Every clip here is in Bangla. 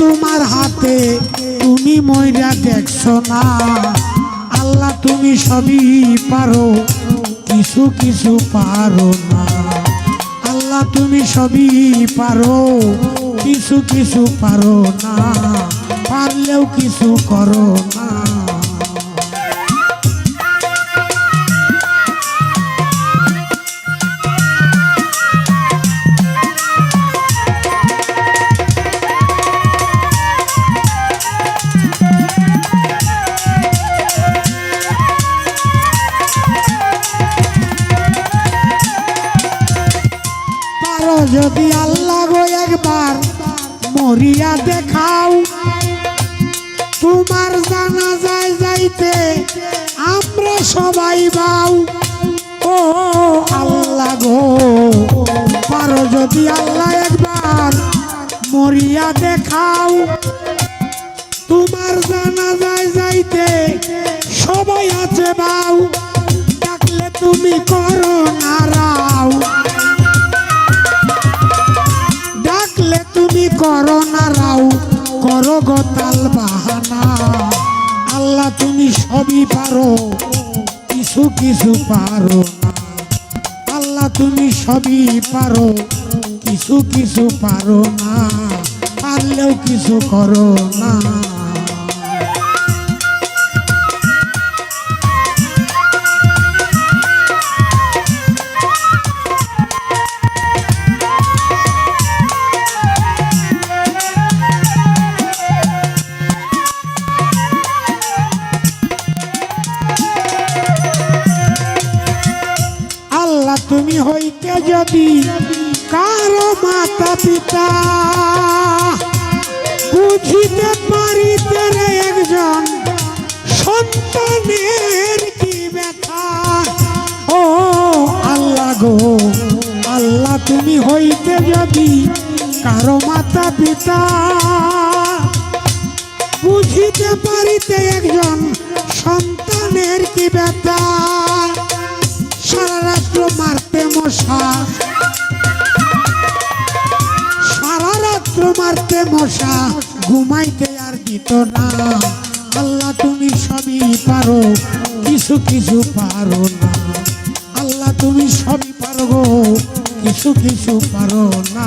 তোমার হাতে তুমি ময়রা দেখছ না। আল্লাহ, তুমি সবই পারো, কিছু কিছু পারো না। আল্লাহ, তুমি সবই পারো, কিছু কিছু পারো না। পারলেও কিছু করো না। মরিয়া দেখাও। তোমার জানা যায় যাইতে আমরা সবাই বাউ। ও আল্লাহ গো, পারো যদি আল্লাহ একবার মরিয়া দেখাও। তোমার জানা যায় যাইতে সবাই আছে বাউ। ডাকলে তুমি করো করো না রাও, করো গো তাল বাহানা। আল্লাহ, তুমি সবই পারো, কিছু কিছু পারো না। আল্লাহ, তুমি সবই পারো, কিছু কিছু পারো না। পারলেও কিছু করো না। আল্লাহ তুমি হইতে যদি কারও মাতা পিতা। বুঝিতে পারিতে রে একজন সন্তানের কি ব্যথা? ও আল্লাহ গো, আল্লাহ, তুমি হইতে যদি কারও মাতা পিতা। বুঝিতে পারিতে একজন সন্তানের কি ব্যথা? মারতে মশা ঘুমাইতে আর দিত না। আল্লাহ, তুমি সবই পারো, কিছু কিছু পারো না। আল্লাহ, তুমি সবই পারো কিছু কিছু পারো না।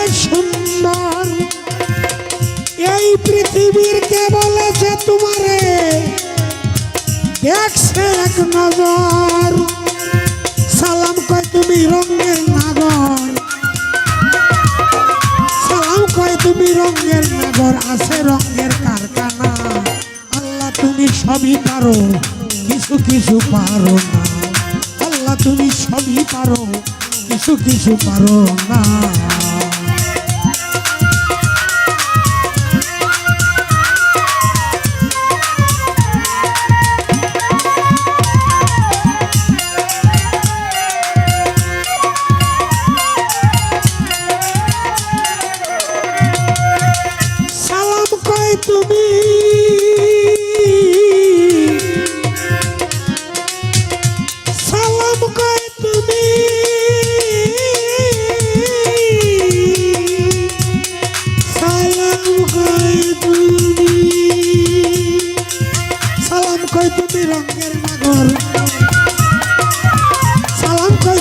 পৃথিবীর কে বলেছে তোমারে? দেখছে এক নজর। সালাম কয়, তুমি রঙের নাগর। সালাম কয়, তুমি রঙের নাগর, আছে রঙের কারখানা। আল্লাহ, তুমি সবই পারো, কিছু কিছু পারো না। আল্লাহ, তুমি সবই পারো, কিছু কিছু পারো না। তুমি। সালাম তুমি। সালাম কয় তুমি। সালাম কয়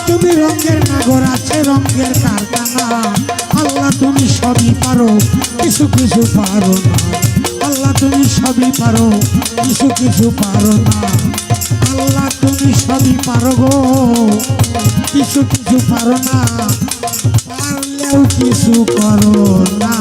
তুমি রঙের নাগর, আছে রঙের কারখানা। আল্লাহ তুমি সবই পারো, কিছু কিছু পারো না। তুমি সবই পারো, কিছু কিছু পারো না। আল্লাহ, তুমি সবই পারো গো। কিছু কিছু পারো না, পারলেও কিছু করো না।